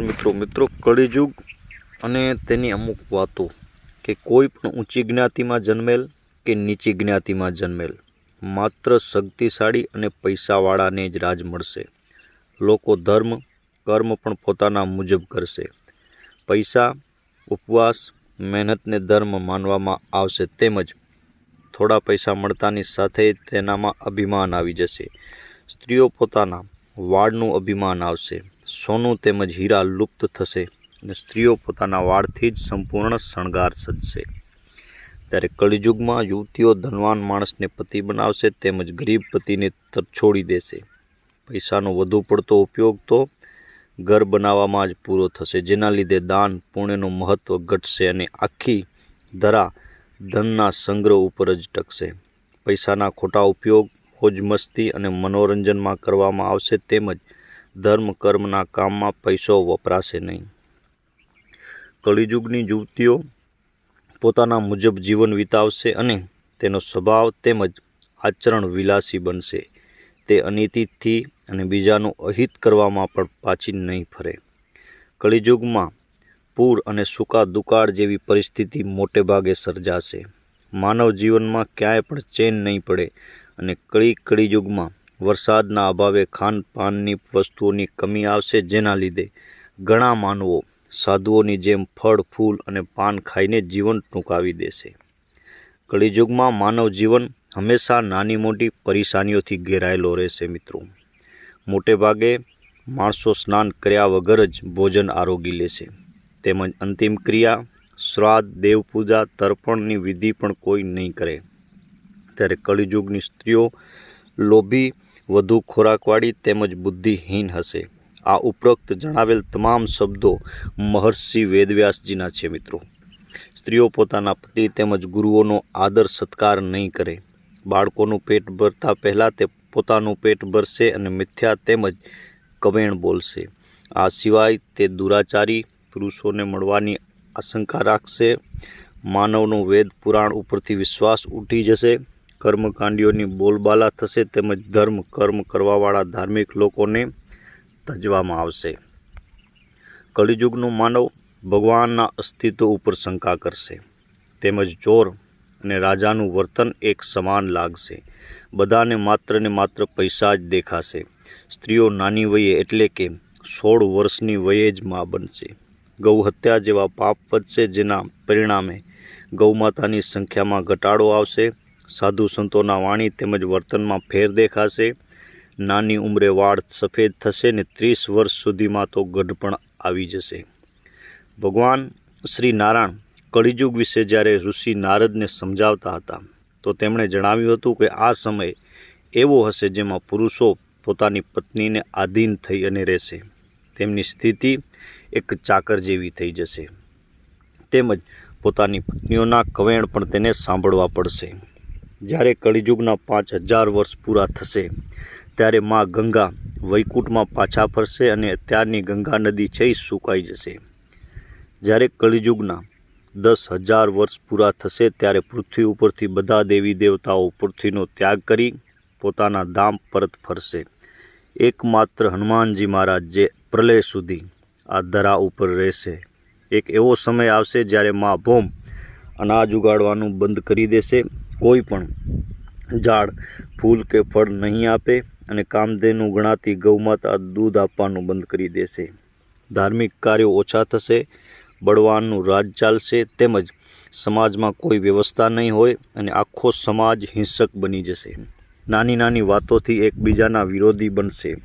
મિત્રો. મિત્રો કળીયુગ અને તેની અમુક વાતો કે કોઈ પણ ઊંચી જ્ઞાતિમાં જન્મેલ કે નીચી જ્ઞાતિમાં જન્મેલ. માત્ર શક્તિશાળી અને પૈસાવાળાને જ રાજ મળશે. લોકો ધર્મ, કર્મ પણ પોતાના મુજબ કરશે. પૈસા, ઉપવાસ, મહેનતને ધર્મ માનવામાં આવશે તેમજ થોડા પૈસા મળતાની સાથે તેનામાં અભિમાન આવી જશે. સ્ત્રીઓ પોતાના વાળનું અભિમાન આવશે. સોનું તેમજ હીરા લુપ્ત થશે અને સ્ત્રીઓ પોતાના વાળથી જ સંપૂર્ણ શણગાર સજશે ત્યારે કળિયુગમાં યુવતીઓ ધનવાન માણસને પતિ બનાવશે તેમજ ગરીબ પતિને છોડી દેશે. પૈસાનો વધુ પડતો ઉપયોગ તો ઘર બનાવવામાં જ પૂરો થશે, જેના લીધે દાન પુણ્યનું મહત્ત્વ ઘટશે અને આખી ધરા ધનના સંગ્રહ ઉપર જ ટકશે. પૈસાના ખોટા ઉપયોગ, મોજ મસ્તી અને મનોરંજનમાં કરવામાં આવશે તેમજ ધર્મ કર્મના કામમાં પૈસો વપરાશે નહીં. કળિયુગની યુવતીઓ પોતાના મુજબ જીવન વિતાવશે અને તેનો સ્વભાવ તેમજ આચરણ વિલાસી બનશે. તે અનિતિથી અને બીજાનું અહિત કરવામાં પણ પાછી નહીં ફરે. કળિયુગમાં પૂર અને સૂકા દુકાળ જેવી પરિસ્થિતિ મોટે ભાગે સર્જાશે. માનવ જીવનમાં ક્યાંય પણ ચેન નહીં પડે અને કળી કળિયુગમાં વરસાદના અભાવે ખાનપાનની વસ્તુઓની કમી આવશે જેના લીધે. ઘણા માનવો સાધુઓની જેમ ફળ, ફૂલ અને પાન ખાઈને જીવન ટૂંકાવી દેશે. કળિયુગમાં માનવ જીવન હંમેશા નાની મોટી પરેશાનીઓથી ઘેરાયેલો રહેશે મિત્રો. મોટે ભાગે માણસો સ્નાન કર્યા વગર જ ભોજન આરોગી લેશે. તેમજ અંતિમ ક્રિયા, શ્રાદ્ધ, દેવપૂજા, તર્પણની વિધિ પણ કોઈ નહીં કરે. ત્યારે કળિયુગની સ્ત્રીઓ લોભી વધુ ખોરાકવાળી તેમજ બુદ્ધિહીન હશે. આ ઉપરોક્ત જણાવેલ તમામ શબ્દો મહર્ષિ વેદવ્યાસજીના છે મિત્રો. સ્ત્રીઓ પોતાના પતિ તેમજ ગુરુઓનો આદર સત્કાર નહીં કરે. બાળકોનું પેટ ભરતા પહેલાં તે પોતાનું પેટ ભરશે અને મિથ્યા તેમજ કવેણ બોલશે. આ સિવાય તે દુરાચારી, પુરુષોને મળવાની આશંકા રાખશે. માનવનો વેદ પુરાણ ઉપરથી વિશ્વાસ ઉઠી જશે. કર્મકાંડીઓની બોલબાલા થશે તેમજ ધર્મ કર્મ કરવાવાળા ધાર્મિક લોકોને તજવામાં આવશે. કળિયુગનો માનવ ભગવાનના અસ્તિત્વ ઉપર શંકા કરશે. તેમજ ચોર અને રાજાનું વર્તન એક સમાન લાગશે. બધાને માત્ર ને માત્ર પૈસા જ દેખાશે. સ્ત્રીઓ નાની વયે એટલે કે સોળ વર્ષની વયે જ મા બનશે. ગૌહત્યા જેવા પાપ વધશે જેના પરિણામે ગૌમાતાની સંખ્યામાં ઘટાડો આવશે. સાધુ સંતોના વાણી તેમજ વર્તનમાં ફેર દેખાશે. નાની ઉંમરે વાળ સફેદ થશે ને ત્રીસ વર્ષ સુધીમાં તો ગઢ પણ આવી જશે. ભગવાન શ્રી નારાયણ કળિયુગ વિશે જ્યારે ઋષિ નારદને સમજાવતા હતા, તો તેમણે જણાવ્યું હતું કે આ સમય એવો હશે જેમાં પુરુષો પોતાની પત્નીને આધીન થઈ અને રહેશે. તેમની સ્થિતિ એક ચાકર જેવી થઈ જશે. તેમજ પોતાની પત્નીઓના કવેણ પણ તેને સાંભળવા પડશે. જ્યારે કળિયુગના પાંચ હજાર વર્ષ પૂરા થશે, ત્યારે મા ગંગા વૈકુંઠમાં પાછા ફરશે અને ત્યારની ગંગા નદી છે એ સુકાઈ જશે. જ્યારે કળિયુગના દસ હજાર વર્ષ પૂરા થશે, ત્યારે પૃથ્વી ઉપરથી બધા દેવી દેવતાઓ પૃથ્વીનો ત્યાગ કરી પોતાના ધામ પરત ફરશે. એકમાત્ર હનુમાનજી મહારાજ જે પ્રલય સુધી આ ધરા ઉપર રહેશે. એક એવો સમય આવશે જ્યારે મા ભોમ અનાજ ઉગાડવાનું બંધ કરી દેશે કોઈ પણ ઝાડ, ફૂલ કે ફળ નહીં આપે અને કામધેનું ગણાતી ગૌમાતા દૂધ આપવાનું બંધ કરી દેશે. ધાર્મિક કાર્યો ઓછા થશે, બળવાનનું રાજ ચાલશે તેમજ સમાજમાં કોઈ વ્યવસ્થા નહીં હોય અને આખો સમાજ હિંસક બની જશે. નાની નાની વાતોથી એકબીજાના વિરોધી બનશે.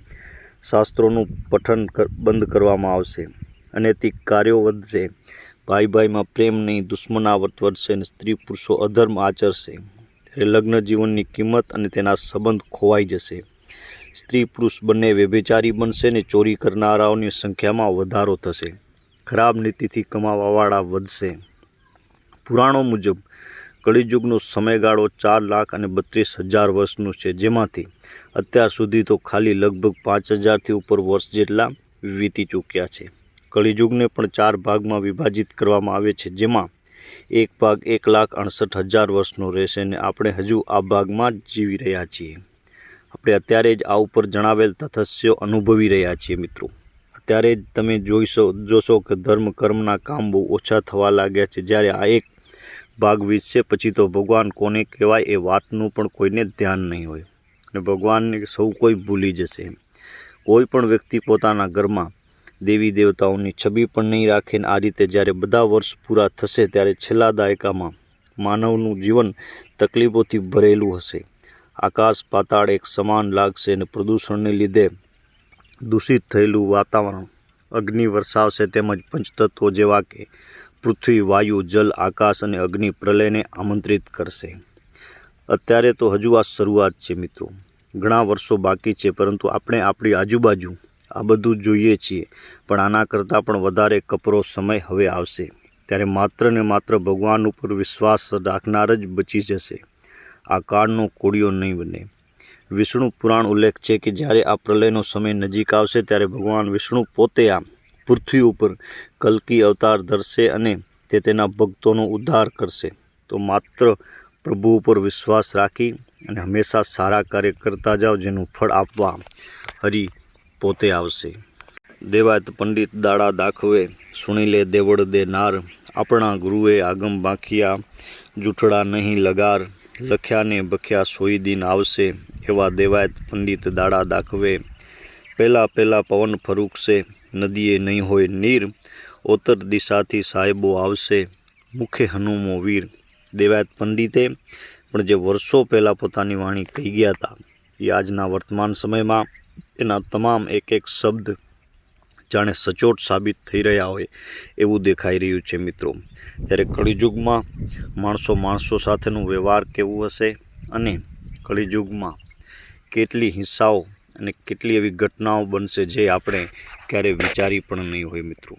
શાસ્ત્રોનું પઠન બંધ કરવામાં આવશે અનૈતિક કાર્યો વધશે. ભાઈ ભાઈમાં પ્રેમ નહીં દુશ્મનાવર્ત વધશે અને સ્ત્રી પુરુષો અધર્મ આચરશે. ત્યારે લગ્ન જીવનની કિંમત અને તેના સંબંધ ખોવાઈ જશે. સ્ત્રી પુરુષ બંને વ્યભિચારી બનશે ને ચોરી કરનારાઓની સંખ્યામાં વધારો થશે. ખરાબ નીતિથી કમાવાવાળા વધશે. પુરાણો મુજબ, કળિયુગનો સમયગાળો ચાર લાખ અને બત્રીસ હજાર વર્ષનો છે, જેમાંથી અત્યાર સુધી તો ખાલી લગભગ પાંચ હજારથી ઉપર વર્ષ જેટલા વીતી ચૂક્યા છે. કળિયુગને પણ ચાર ભાગમાં વિભાજિત કરવામાં આવે છે, જેમાં એક ભાગ એક લાખ અડસઠ હજાર વર્ષનો રહેશે અને આપણે હજુ આ ભાગમાં જ જીવી રહ્યા છીએ. આપણે અત્યારે જ આ ઉપર જણાવેલ તથસ્યો અનુભવી રહ્યા છીએ મિત્રો. અત્યારે જ તમે જોઈશો, જોશો કે ધર્મ કર્મના કામ બહુ ઓછા થવા લાગ્યા છે. જ્યારે આ એક ભાગ વીતશે પછી તો ભગવાન કોને કહેવાય એ વાતનું પણ કોઈને ધ્યાન નહીં હોય. અને ભગવાનને સૌ કોઈ ભૂલી જશે કોઈ પણ વ્યક્તિ પોતાના ઘરમાં દેવી દેવતાઓની છબી પણ નહીં રાખે ને આ રીતે જ્યારે બધા વર્ષ પૂરા થશે ત્યારે છેલ્લા દાયકામાં માનવનું જીવન તકલીફોથી ભરેલું હશે. આકાશ પાતાળ એક સમાન લાગશે અને પ્રદૂષણને લીધે દૂષિત થયેલું વાતાવરણ, અગ્નિ વરસાવશે તેમજ પંચતત્વો જેવા કે પૃથ્વી, વાયુ, જલ, આકાશ અને અગ્નિ પ્રલયને આમંત્રિત કરશે. અત્યારે તો હજુ આ શરૂઆત છે મિત્રો. ઘણા વર્ષો બાકી છે પરંતુ આપણે આપણી આજુબાજુ આ બધું જોઈએ છીએ. પણ આના કરતાં પણ વધારે કપરો સમય હવે આવશે. ત્યારે માત્ર ને માત્ર ભગવાન ઉપર વિશ્વાસ રાખનાર જ બચી જશે. આ કાળનો કોળિયો નહીં બને. વિષ્ણુ પુરાણ ઉલ્લેખ છે કે જ્યારે આ પ્રલયનો સમય નજીક આવશે ત્યારે ભગવાન વિષ્ણુ પોતે આ પૃથ્વી ઉપર કલ્કી અવતાર ધરશે અને તે તેના ભક્તોનો ઉદ્ધાર કરશે. તો માત્ર પ્રભુ ઉપર વિશ્વાસ રાખી અને હંમેશા સારા કાર્ય કરતા જાઓ, જેનું ફળ આપવા. હરિ પોતે આવશે. દેવાયત પંડિત દાડા દાખવે, સુણી લે દેવડ દે નાર. આપણા ગુરુએ આગમ બાંખિયા, જૂઠડા નહીં લગાર. લખ્યાને બખ્યા સોઈ દિન આવશે, એવા દેવાયત પંડિત દાડા દાખવે. પહેલાં પહેલાં પવન ફરૂકશે, નદીએ નહીં હોય નીર. ઓતર દિશાથી સાહેબો આવશે, મુખે હનુમો વીર. દેવાયત પંડિતે પણ જે વર્ષો પહેલાં પોતાની વાણી કહી ગયા હતા એ આજના વર્તમાન સમયમાં એના તમામ એક એક શબ્દ જાણે સચોટ સાબિત થઈ રહ્યા હોય એવું દેખાઈ રહ્યું છે મિત્રો. ત્યારે કળિયુગમાં માણસો માણસો સાથેનું વ્યવહાર કેવું હશે અને કળિયુગમાં કેટલી હિંસાઓ અને કેટલી એવી ઘટનાઓ બનશે જે આપણે ક્યારે વિચારી પણ નહીં હોય મિત્રો.